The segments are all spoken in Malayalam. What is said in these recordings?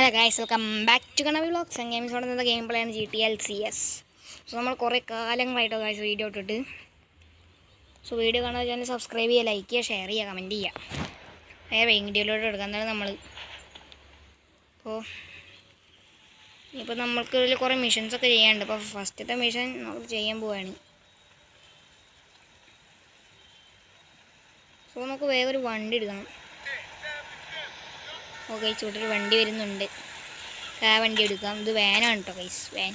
Hello guys welcome back to കണവി vlogs games തുടങ്ങുന്ന ഗെയിം പ്ലേ ആണ് G T L C S so നമ്മൾ കുറേ കാലങ്ങളായിട്ടോ ഗൈസ് വീഡിയോ ഇട്ടിട്ട്. സോ വീഡിയോ കാണാൻ ചാനൽ സബ്സ്ക്രൈബ് ചെയ്യുക ലൈക്ക് ചെയ്യുക ഷെയർ ചെയ്യുക കമന്റ് ചെയ്യുക. വേറെ വീഡിയോയിലോട്ട് എടുക്കാൻ തന്നെ നമ്മൾ അപ്പോൾ ഇപ്പോൾ നമ്മൾക്ക് ഇതിൽ കുറേ മിഷൻസ് ഒക്കെ ചെയ്യാനുണ്ട്. അപ്പോൾ ഫസ്റ്റത്തെ മിഷൻ നമ്മൾ ചെയ്യാൻ പോവുകയാണ് സോ നമുക്ക് വേഗം ഒരു വണ്ടി എടുക്കണം. ഓ കൈസ് ഇവിടെ ഒരു വണ്ടി വരുന്നുണ്ട്. ആ വണ്ടി എടുക്കാം. ഇത് വാനാണ് കേട്ടോ കൈസ് വാൻ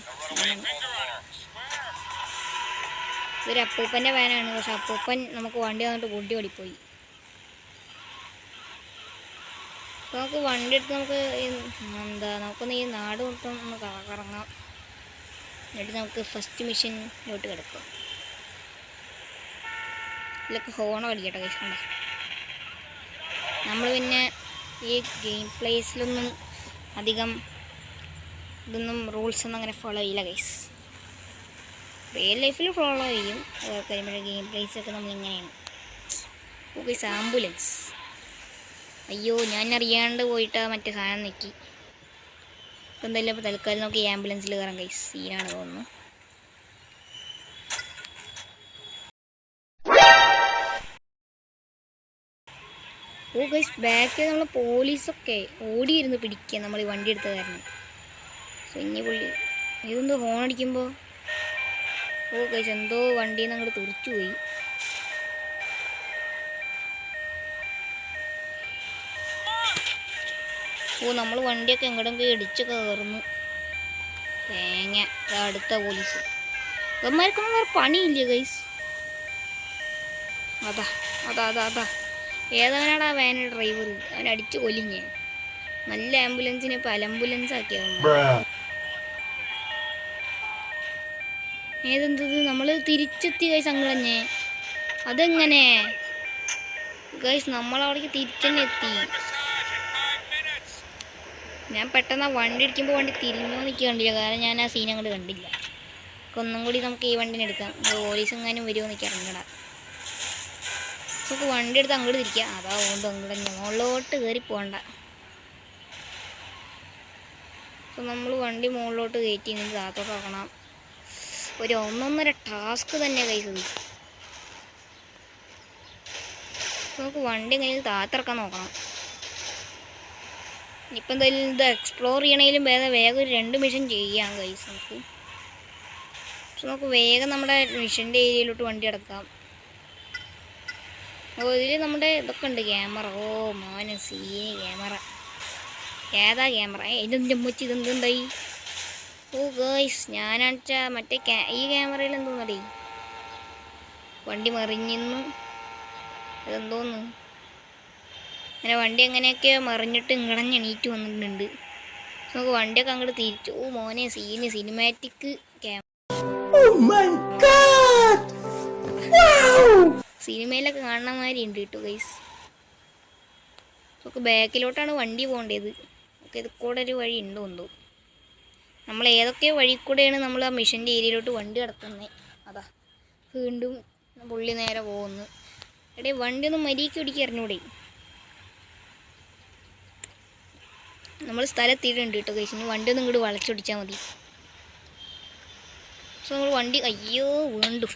ഇതൊരു അപ്പൂപ്പന്റെ വാനാണ് പക്ഷെ അപ്പൂപ്പൻ നമുക്ക് വണ്ടി വന്നിട്ട് കൂട്ടി ഓടിപ്പോയി. നമുക്ക് വണ്ടി എടുത്ത് നമുക്ക് എന്താ നമുക്കൊന്ന് ഈ നാട് മൊത്തം ഒന്ന് കറങ്ങാം. എന്നിട്ട് നമുക്ക് ഫസ്റ്റ് മിഷനിലോട്ട് കിടക്കാം. ഇതിലൊക്കെ ഹോണം അടിക്കട്ടെ കൈസ് കണ്ടോ? നമ്മൾ പിന്നെ ഈ ഗെയിം പ്ലേസിലൊന്നും അധികം ഇതൊന്നും റൂൾസ് ഒന്നും അങ്ങനെ ഫോളോ ചെയ്യില്ല ഗൈസ് റിയൽ ലൈഫിൽ ഫോളോ ചെയ്യും. കഴിയുമ്പോഴേ ഗെയിം പ്ലേസൊക്കെ നമ്മളിങ്ങനെയാണ് ഓ ഗൈസ് ആംബുലൻസ് അയ്യോ ഞാൻ അറിയാണ്ട് പോയിട്ട് മറ്റേ സാധനം നിൽക്കി ഇപ്പം എന്തായാലും ഇപ്പോൾ തൽക്കാലം നോക്കി ആംബുലൻസിൽ കയറാം ഗൈസ് സീനാണ് തോന്നുന്നു. ഓ ഗൈസ് ബാക്കിൽ നമ്മൾ പോലീസൊക്കെ ഓടിയിരുന്ന് പിടിക്കുക നമ്മൾ ഈ വണ്ടി എടുത്ത കാരണം. സോ ഇനി പുള്ളി ഇതെന്തോ ഹോൺ അടിക്കുമ്പോൾ ഓ ഗൈസ് എന്തോ വണ്ടിയിൽ നിന്ന് അങ്ങോട്ട് പോയി. ഓ നമ്മൾ വണ്ടിയൊക്കെ എങ്ങോട്ടെങ്കിലും ഇടിച്ചൊക്കെ കയറുന്നു. തേങ്ങ അടുത്ത പോലീസ്. ഇവന്മാർക്കൊന്നും വേറെ പണിയില്ല ഗൈസ് അതാ അതാ അതാ അതാ. ഏതവനാടാ വാന ഡ്രൈവർ അവൻ അടിച്ചു കൊല്ലിഞ്ഞേ. നല്ല ആംബുലൻസിനെ ഇപ്പം അലംബുലൻസ് ആക്കിയ. ഏതെന്തത്? നമ്മൾ തിരിച്ചെത്തി കൈ അങ്ങടഞ്ഞേ അതെങ്ങനെ? ഗൈസ് നമ്മളവിടേക്ക് തിരിച്ചന്നെ എത്തി. ഞാൻ പെട്ടെന്ന് വണ്ടി ഇടിക്കുമ്പോൾ വണ്ടി തിരിഞ്ഞു നിൽക്കുക കണ്ടില്ല. കാരണം ഞാൻ ആ സീൻ അങ്ങോട്ട് കണ്ടില്ല. ഒന്നും കൂടി നമുക്ക് ഈ വണ്ടിനെ എടുക്കാം. പോലീസ് എങ്ങാനും വരുമോ എനിക്ക് അറിഞ്ഞടാ. നമുക്ക് വണ്ടി എടുത്ത് അങ്ങോട്ട് തിരിക്കാം. അതാ അതുകൊണ്ട് അങ്ങോട്ട് മുകളിലോട്ട് കയറി പോകണ്ട അപ്പം നമ്മൾ വണ്ടി മുകളിലോട്ട് കയറ്റി നിന്ന് താത്തോട്ട് നോക്കണം ഒരു ഒന്നൊന്നര ടാസ്ക് തന്നെ കൈസത് നമുക്ക് വണ്ടി കയ്യിൽ താത്തിറക്കാൻ നോക്കണം. ഇപ്പം എന്തായാലും ഇത് എക്സ്പ്ലോർ ചെയ്യണേലും വേഗം വേഗം ഒരു രണ്ട് മിഷൻ ചെയ്യാം കൈസ് നമുക്ക്. പക്ഷെ നമുക്ക് വേഗം നമ്മുടെ മിഷന്റെ ഏരിയയിലോട്ട് വണ്ടി അടക്കാം ഓ ഇതിൽ നമ്മുടെ ഇതൊക്കെ ഉണ്ട് ക്യാമറ. ഓ മോനെ സീന് ക്യാമറ. ഏതാ ക്യാമറ? ഇതിന്റെ മുച്ച് ഇതെന്തുണ്ടായി ഓ ഗേയ്സ് ഞാനാച്ചാ മറ്റേ ഈ ക്യാമറയിൽ എന്തോന്നടി? വണ്ടി മറിഞ്ഞിന്ന് അതെന്തോന്ന് അങ്ങനെ വണ്ടി എങ്ങനെയൊക്കെയോ മറിഞ്ഞിട്ട് ഇങ്ങടഞ്ഞ് എണീറ്റ് വന്നിട്ടുണ്ട്. നമുക്ക് വണ്ടിയൊക്കെ അങ്ങോട്ട് തിരിച്ചു. ഓ മോനെ സീന് സിനിമാറ്റിക് ക്യാമറ സിനിമയിലൊക്കെ കാണുന്ന മാതിരി ഉണ്ട് കേട്ടോ ഗൈസ് നമുക്ക് ബാക്കിലോട്ടാണ് വണ്ടി പോകേണ്ടത്. നമുക്ക് ഇത് കൂടെ ഒരു വഴി ഉണ്ടോ എന്തോ. നമ്മൾ ഏതൊക്കെ വഴി കൂടെയാണ് നമ്മൾ ആ മിഷന്റെ ഏരിയയിലോട്ട് വണ്ടി കിടക്കുന്നത് അതാ വീണ്ടും പുള്ളി നേരെ പോകുന്നു. എടേ വണ്ടി ഒന്ന് മരിക്ക് പിടിക്കുക അറിഞ്ഞൂടെ. നമ്മൾ സ്ഥലത്തിട്ടുണ്ട് കേട്ടോ ഇനി വണ്ടി ഒന്നും ഇങ്ങോട്ട് വളച്ചൊടിച്ചാൽ മതി. സോ നമ്മൾ വണ്ടി അയ്യോ വീണ്ടും.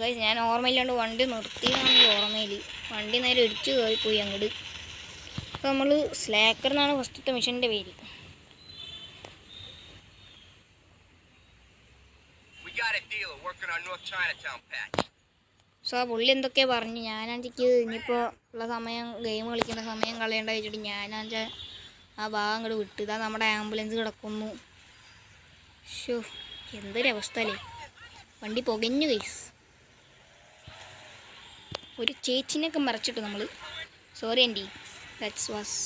ഗൈസ് ഞാൻ ഓർമ്മയില്ലാണ്ട് വണ്ടി നിർത്തിയതാണെങ്കിൽ ഓർമ്മയിൽ വണ്ടി നേരെ ഇടിച്ച് കയറിപ്പോയി അങ്ങോട്ട് അപ്പോൾ നമ്മൾ സ്ലാക്കർ എന്നാണ് ഫസ്റ്റത്തെ മിഷന്റെ പേര്. സോ ആ പുള്ളി എന്തൊക്കെയാ പറഞ്ഞു? ഞാനാഞ്ചിക്ക് ഇനിയിപ്പോൾ ഉള്ള സമയം ഗെയിം കളിക്കുന്ന സമയം കളയേണ്ട വെച്ചിട്ട് ഞാനാഞ്ച ആ ഭാഗം അങ്ങോട്ട് വിട്ടു. ഇതാ നമ്മുടെ ആംബുലൻസ് കിടക്കുന്നു. ഷോ എന്തൊരവസ്ഥ അല്ലേ? വണ്ടി പുകഞ്ഞു ഗൈസ് ഒരു ചേച്ചിനെയൊക്കെ മറച്ചിട്ട് നമ്മൾ sorry aunty that's was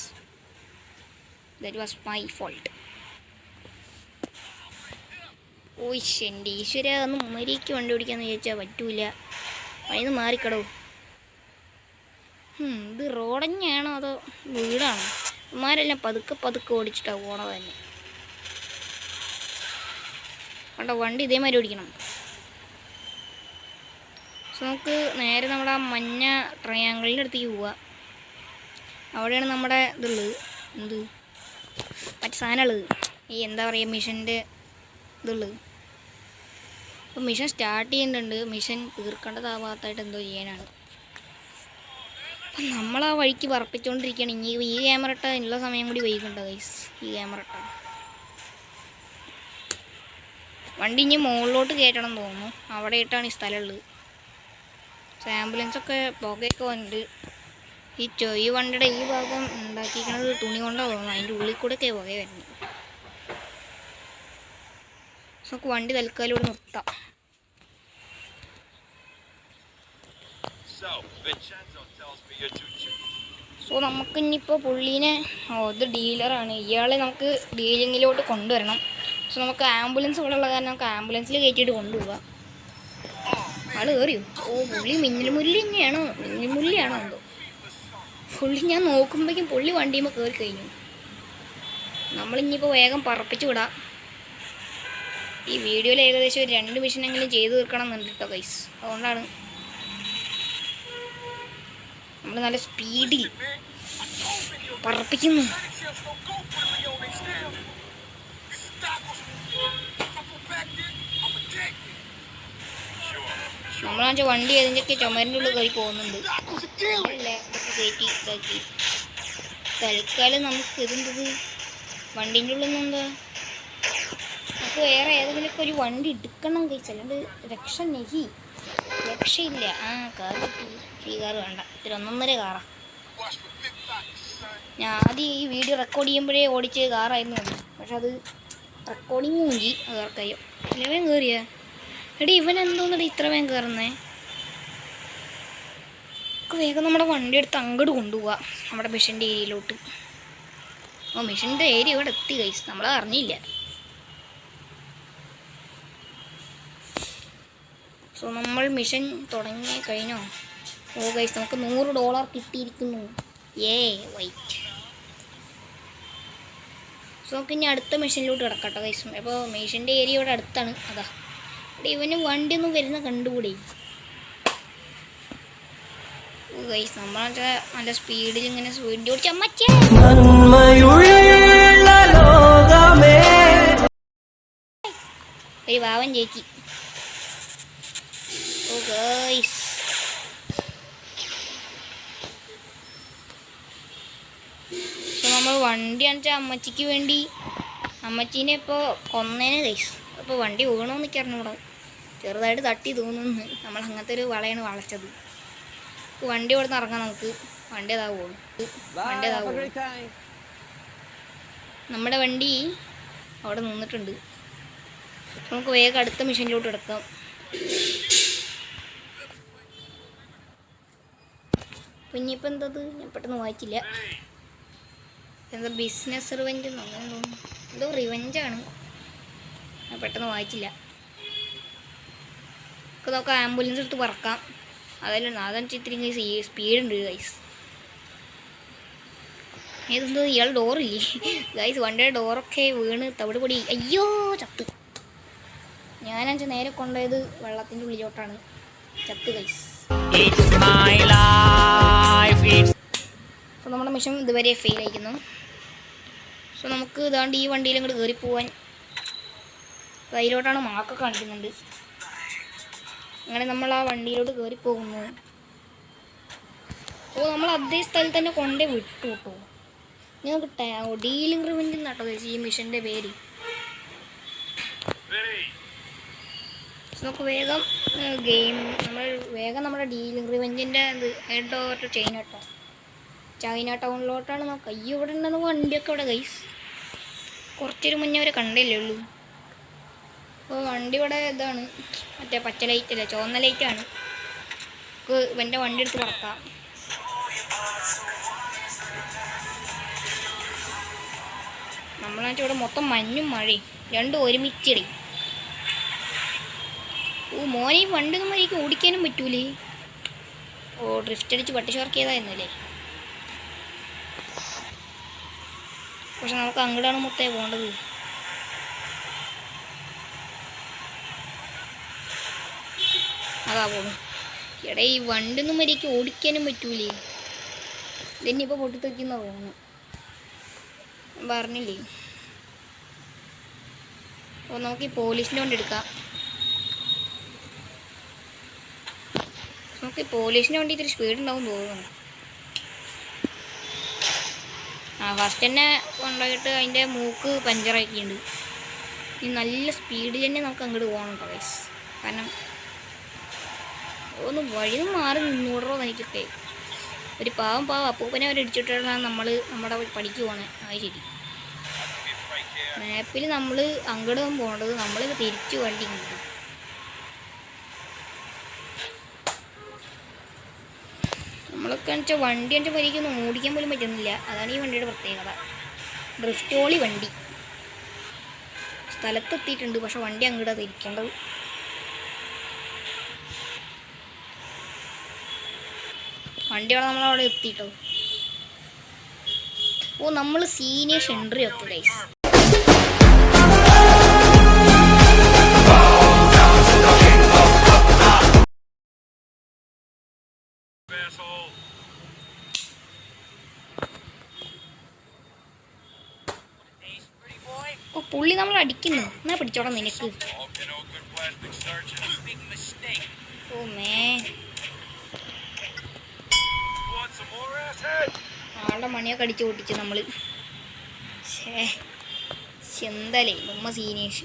that was my fault ഓയ് എന്റെ ഈശ്വര ഒന്ന് മരിക്ക് വണ്ടി ഓടിക്കാന്ന് ചോദിച്ചാൽ പറ്റൂല. അതിന് മാറിക്കടോ. ഇത് റോഡഞ്ഞാണോ അതോ വീടാണോ? ഇമാരെല്ലാം പതുക്കെ പതുക്കെ ഓടിച്ചിട്ടാണ് പോണത് തന്നെ. കണ്ടോ വണ്ടി ഇതേമാതിരി ഓടിക്കണം. സോ നമുക്ക് നേരെ നമ്മുടെ ആ മഞ്ഞ ട്രയാങ്കിളിന്റെ അടുത്തേക്ക് പോവുക അവിടെയാണ് നമ്മുടെ ഇതുള്ളത്. എന്ത്? മറ്റു സാധനമുള്ളത് ഈ എന്താ പറയുക മിഷന്റെ ഇതുള്ളത്. അപ്പോൾ മിഷൻ സ്റ്റാർട്ട് ചെയ്യുന്നുണ്ട്. മിഷൻ തീർക്കേണ്ടതാവാത്തായിട്ട് എന്തോ ചെയ്യാനാണ്. അപ്പം നമ്മൾ ആ വഴിക്ക് പറപ്പിച്ചുകൊണ്ടിരിക്കുകയാണ് ഇനി ഈ ക്യാമറ ഇട്ട സമയം കൂടി വൈകുന്നുണ്ട് ഗൈസ് ഈ ക്യാമറ ഇട്ട. വണ്ടി ഇനി മുകളിലോട്ട് കയറ്റണം തോന്നുന്നു. അവിടെ ഇട്ടാണ് ഈ സ്ഥലമുള്ളത് ആംബുലൻസ് ഒക്കെ പുകയൊക്കെ ഉണ്ട് ഈ ഈ വണ്ടിയുടെ ഈ ഭാഗം ഉണ്ടാക്കിയിരിക്കുന്നത് തുണി കൊണ്ടാണ് തോന്നുന്നു. അതിന്റെ ഉള്ളിൽ കൂടെ ഒക്കെ പുക വരുന്നത് നമുക്ക് വണ്ടി തൽക്കാലം ഇവിടെ നിർത്താം. സോ നമുക്ക് ഇനിയിപ്പോൾ പുള്ളീനെ ഓ ഇത് ഡീലറാണ്. ഇയാളെ നമുക്ക് ഡീലിങ്ങിലോട്ട് കൊണ്ടുവരണം. സോ നമുക്ക് ആംബുലൻസ് ഇവിടെ ഉള്ള കാരണം നമുക്ക് ആംബുലൻസിൽ കയറ്റിയിട്ട് കൊണ്ടുപോകാം ആൾ കയറിയോ ഓ പുള്ളി മിന്നൽ മുല്ല തന്നെയാണോ? മിന്നൽ മുല്ലിയാണോ എന്തോ? പുള്ളി ഞാൻ നോക്കുമ്പോഴേക്കും പുള്ളി വണ്ടിയുമ്പോൾ കയറി കഴിഞ്ഞു. നമ്മളിനിയിപ്പോൾ വേഗം പറപ്പിച്ചു വിടാം. ഈ വീഡിയോയിൽ ഏകദേശം ഒരു രണ്ട് മിഷനെങ്കിലും ചെയ്തു തീർക്കണം എന്നുണ്ട് കേട്ടോ കൈസ് അതുകൊണ്ടാണ് നമ്മൾ നല്ല സ്പീഡിൽ പറപ്പിക്കുന്നു. നമ്മളാച്ച വണ്ടി ഏതിന്റെയൊക്കെ ചുമരിന്റെ ഉള്ളിൽ കയറി പോകുന്നുണ്ട്. തൽക്കാലം നമുക്ക് ഇതെന്തത് വണ്ടീന്റെ ഉള്ളിൽ നിന്ന് എന്താ? നമുക്ക് വേറെ ഏതെങ്കിലുമൊക്കെ ഒരു വണ്ടി എടുക്കണം കഴിച്ച് അല്ലാണ്ട് രക്ഷ നെഹി. രക്ഷയില്ല. ആ കാർ ഈ കാർ വേണ്ട. ഇത്തിരി ഒന്നൊന്നര കാറാ. ഞാൻ ആദ്യം ഈ വീഡിയോ റെക്കോർഡ് ചെയ്യുമ്പോഴേ ഓടിച്ച് കാറായിരുന്നു പക്ഷെ അത് റെക്കോർഡിങ് മുഞ്ചി അത് ആർക്കയ്യോ ഇലവൻ കയറിയ എടി ഇവൻ എന്തോന്നടി ഇത്ര വേഗം കയറുന്നേ നമുക്ക് വേഗം നമ്മുടെ വണ്ടി എടുത്ത് അങ്ങോട്ട് കൊണ്ടുപോവാം നമ്മുടെ മിഷന്റെ ഏരിയയിലോട്ട് ഓ മിഷന്റെ ഏരിയ ഇവിടെ എത്തി കൈസ് നമ്മൾ അറിഞ്ഞില്ല. സോ നമ്മൾ മിഷൻ തുടങ്ങി കഴിഞ്ഞോ? ഓ ഗൈസ് നമുക്ക് നൂറ് ഡോളർ കിട്ടിയിരിക്കുന്നു. ഏ വൈറ്റ് സോ നമുക്ക് ഇനി അടുത്ത മെഷീനിലോട്ട് കിടക്കട്ടെ ഗൈസ് അപ്പോൾ മെഷീന്റെ ഏരിയ ഇവിടെ അടുത്താണ്. അതാ. ഇവന് വണ്ടി ഒന്നും വരുന്ന കണ്ടുകൂടി? ഗൈസ് നമ്മളെ നല്ല സ്പീഡിൽ ഇങ്ങനെ ഓടിച്ച് അമ്മച്ചേ. ലോകമേ. ഒരു വാവൻ ചേച്ചി. ഓ ഗൈസ് നമ്മൾ വണ്ടി അണിച്ചാൽ അമ്മച്ചിക്ക് വേണ്ടി അമ്മച്ചീനെ ഇപ്പോൾ കൊന്നേനെ ഗൈസ് അപ്പോൾ വണ്ടി ഓണോന്നൊക്കെ അറിഞ്ഞൂടാ. ചെറുതായിട്ട് തട്ടി തോന്നുന്നു നമ്മൾ അങ്ങനത്തെ ഒരു വളയാണ് വളച്ചത്. വണ്ടി ഇവിടെ നിന്ന് ഇറങ്ങാം നമുക്ക്. വണ്ടി പോകും വണ്ടി നമ്മുടെ വണ്ടി അവിടെ നിന്നിട്ടുണ്ട്. നമുക്ക് വേഗം അടുത്ത മെഷീനിലോട്ട് എടുക്കാം ഇനിയിപ്പോൾ എന്തത്? ഞാൻ പെട്ടെന്ന് വായിച്ചില്ല എന്താ ബിസിനസ് റിവെഞ്ച് അങ്ങനെ തോന്നുന്നു എന്തോ റിവെഞ്ചാണ് ഞാൻ പെട്ടെന്ന് വായിച്ചില്ല നമുക്ക് നോക്കാം ആംബുലൻസ് എടുത്ത് പറക്കാം അതല്ല അതെന്ന് ഇത്തിരി സ്പീഡ് ഉണ്ട് ഗൈസ് ഇതെന്തോ ഇയാൾ ഡോറില്ലേ ഗൈസ് വണ്ടിയുടെ ഡോറൊക്കെ വീണ് തവിട് പൊടി അയ്യോ ചത്ത്. ഞാനഞ്ച് നേരെ കൊണ്ടുപോയത് വെള്ളത്തിന്റെ ഉള്ളിലോട്ടാണ്. ചത്ത് ഗൈസ് അപ്പോൾ നമ്മുടെ മിഷൻ ഇതുവരെ ഫെയിൽ ആയിരിക്കുന്നു. സോ നമുക്ക് ഇതാണ്ട് ഈ വണ്ടിയിലും കൂടെ കയറി പോവാൻ കയ്യിലോട്ടാണ് മാർക്ക് കാണിക്കുന്നുണ്ട്. അങ്ങനെ നമ്മൾ ആ വണ്ടിയിലോട്ട് കയറി പോകുന്നു. ഓ നമ്മൾ അതേ സ്ഥലത്ത് തന്നെ കൊണ്ടേ വിട്ടു കേട്ടോ. ഞങ്ങൾക്ക് ഡീലിംഗ് റിവെഞ്ച് guys ഈ മിഷന്റെ പേര്. നമുക്ക് വേഗം ഗെയിം നമ്മൾ വേഗം നമ്മുടെ ഡീലിംഗ് റിവെഞ്ചിന്റെ ഇത് ഹെഡ് ഓവർ ചൈന കേട്ടോ. ചൈന ടൗണിലോട്ടാണ് നമുക്ക് അയ്യോ ഇവിടെ ഉണ്ടെന്ന് വണ്ടിയൊക്കെ ഇവിടെ ഗൈസ് കുറച്ചൊരു മുന്നേ അവരെ കണ്ടില്ലേ ഉള്ളൂ. അപ്പോൾ വണ്ടി ഇവിടെ ഇതാണ്. മറ്റേ പച്ച ലൈറ്റ് അല്ല? ചുവന്ന ലൈറ്റാണ് നമുക്ക് ഇവന്റെ വണ്ടി എടുത്ത് പറക്കാം. നമ്മളാച്ചാൽ ഇവിടെ മൊത്തം മഞ്ഞും മഴയും. രണ്ടും ഒരുമിച്ചിടി. ഓ മോനെ വണ്ടി എനിക്ക് ഓടിക്കാനും പറ്റൂലേ? ഓ ഡ്രിഫ്റ്റ് അടിച്ച് പട്ടിഷോർക്ക് ചെയ്തായിരുന്നല്ലേ? പക്ഷെ നമുക്ക് അങ്ങോട്ടാണ് മുത്തേ പോകേണ്ടത്. അതാ പോണു എടാ ഈ വണ്ടൊന്നും മര്യാദയ്ക്ക് ഓടിക്കാനും പറ്റൂലേ. ഇതന്നെ ഇപ്പോൾ പൊട്ടിത്തെക്കുന്ന തോന്നുന്നു. പറഞ്ഞില്ലേ? അപ്പോൾ നമുക്ക് ഈ പോലീസിന്റെ കൊണ്ട് എടുക്കാം. നമുക്ക് ഈ പോലീസിന് വേണ്ടി ഇത്തിരി സ്പീഡ് ഉണ്ടാവും തോന്നുന്നു. ആ ഫസ്റ്റ് തന്നെ കൊണ്ടുപോയിട്ട് അതിന്റെ മൂക്ക് പഞ്ചറാക്കിയിട്ടുണ്ട്. ഇനി നല്ല സ്പീഡിൽ തന്നെ നമുക്ക് അങ്ങോട്ട് പോകണം കേട്ടോ കാരണം ഒന്ന് വഴി മാറി നിന്നൂടറോ എനിക്കൊക്കെ ഒരു പാവം പാവം അപ്പൂപ്പനെ അവർ ഇടിച്ചിട്ടാണ് നമ്മൾ നമ്മുടെ പണിക്ക് പോണേ. അത് ശരി. മാപ്പിൽ നമ്മൾ അങ്ങോട്ടും പോകേണ്ടത് നമ്മൾ തിരിച്ചു വണ്ടി നമ്മളൊക്കെ വെച്ചാൽ വണ്ടി വെച്ചാൽ പരിക്കൊന്നും ഓടിക്കാൻ പോലും പറ്റുന്നില്ല. അതാണ് ഈ വണ്ടിയുടെ പ്രത്യേകത. ഡ്രിഫ്റ്റോളി വണ്ടി. സ്ഥലത്തെത്തിയിട്ടുണ്ട് പക്ഷെ വണ്ടി അങ്ങോട്ടാണ് തിരിക്കേണ്ടത്. വണ്ടി അവിടെ നമ്മളവിടെ എത്തിയിട്ടോ ഓ നമ്മൾ സീനിയർ എൻട്രി ഒക്കെ ഗൈസ് ഓ പുള്ളി നമ്മൾ അടിക്കുന്നു. എന്നാ പിടിച്ചോടാ നിനക്ക്. ഓ മേ. ആളുടെ മണിയൊക്കെ അടിച്ചു പൊട്ടിച്ച് നമ്മൾ ഷേ ചെന്തലേ നമ്മ സീനേഷ്.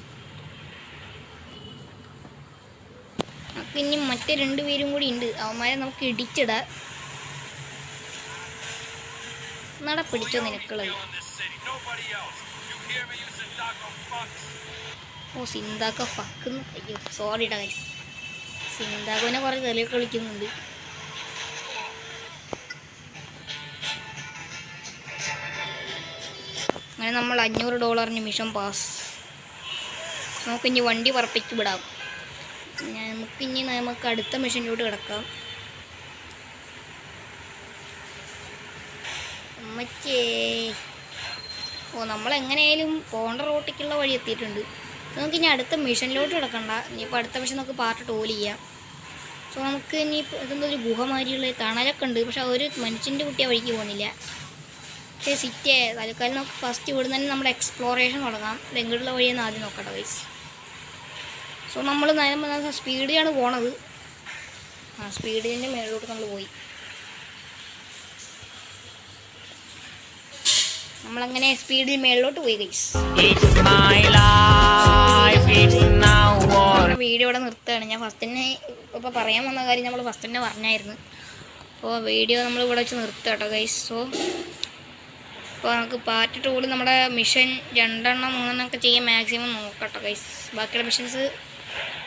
ഇനി മറ്റേ രണ്ട് പേരും കൂടി ഉണ്ട്. അവന്മാരെ നമുക്ക് ഇടിച്ചിടാം. നട പിടിച്ചോ നിനക്കുള്ളത്? ഓ സിന്താക്ക ഫക്ക് അയ്യോ സോറി ഡാ ഗൈസ് സിന്താക്കോനെ കുറേ തെളിയൊക്കെ കളിക്കുന്നുണ്ട് അങ്ങനെ നമ്മൾ അഞ്ഞൂറ് ഡോളറിന് മിഷൻ പാസ്. നമുക്കിനി വണ്ടി പറപ്പിച്ച് വിടാം. നമുക്കിനി നമുക്ക് അടുത്ത മിഷനിലോട്ട് കിടക്കാം. അമ്മച്ചേ. ഓ നമ്മൾ എങ്ങനെയായാലും പോണ്ട റോട്ടിക്കുള്ള വഴി എത്തിയിട്ടുണ്ട്. നമുക്ക് ഇനി അടുത്ത മിഷനിലോട്ട് കിടക്കണ്ട. ഇനിയിപ്പോൾ അടുത്ത മിഷൻ നമുക്ക് പാർട്ട് ടോൽ ചെയ്യാം. സോ നമുക്ക് ഇനി ഇതെന്തോ ഒരു ഗുഹ തണലൊക്കെ ഉണ്ട്. പക്ഷെ ഒരു മനുഷ്യന്റെ കുട്ടിയെ വഴിക്ക് പോകുന്നില്ല. പക്ഷേ സിറ്റി തൽക്കാലം നമുക്ക് ഫസ്റ്റ് ഇവിടുന്ന് തന്നെ നമ്മുടെ എക്സ്പ്ലോറേഷൻ തുടങ്ങാം. എങ്ങോട്ടുള്ള വഴിയെന്ന് ആദ്യം നോക്കട്ടെ വൈസ് സോ നമ്മൾ നേരം സ്പീഡിലാണ് പോണത്. ആ സ്പീഡിന്റെ മേളിലോട്ട് നമ്മൾ പോയി. നമ്മളങ്ങനെ സ്പീഡിൽ മേളിലോട്ട് പോയി ഗൈസ് വീഡിയോ ഇവിടെ നിർത്തുകയാണ്. ഞാൻ ഫസ്റ്റ് തന്നെ ഇപ്പോൾ പറയാൻ വന്ന കാര്യം നമ്മൾ ഫസ്റ്റ് തന്നെ പറഞ്ഞായിരുന്നു. അപ്പോൾ വീഡിയോ നമ്മൾ ഇവിടെ വെച്ച് നിർത്തുക കേട്ടോ ഗൈസ് സോ അപ്പോൾ നമുക്ക് പാർട്ട് ടൂൾ നമ്മുടെ മിഷൻ രണ്ടെണ്ണം മൂന്നെണ്ണം ഒക്കെ ചെയ്യാൻ മാക്സിമം നോക്കട്ടെ ഗൈസ് ബാക്കിയുള്ള മിഷൻസ്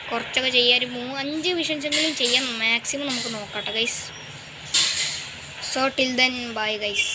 കുറച്ചൊക്കെ ചെയ്യാൻ ഒരു മൂ അഞ്ച് മിഷൻസ് എങ്കിലും ചെയ്യാൻ മാക്സിമം നമുക്ക് നോക്കട്ടെ guys so till then bye guys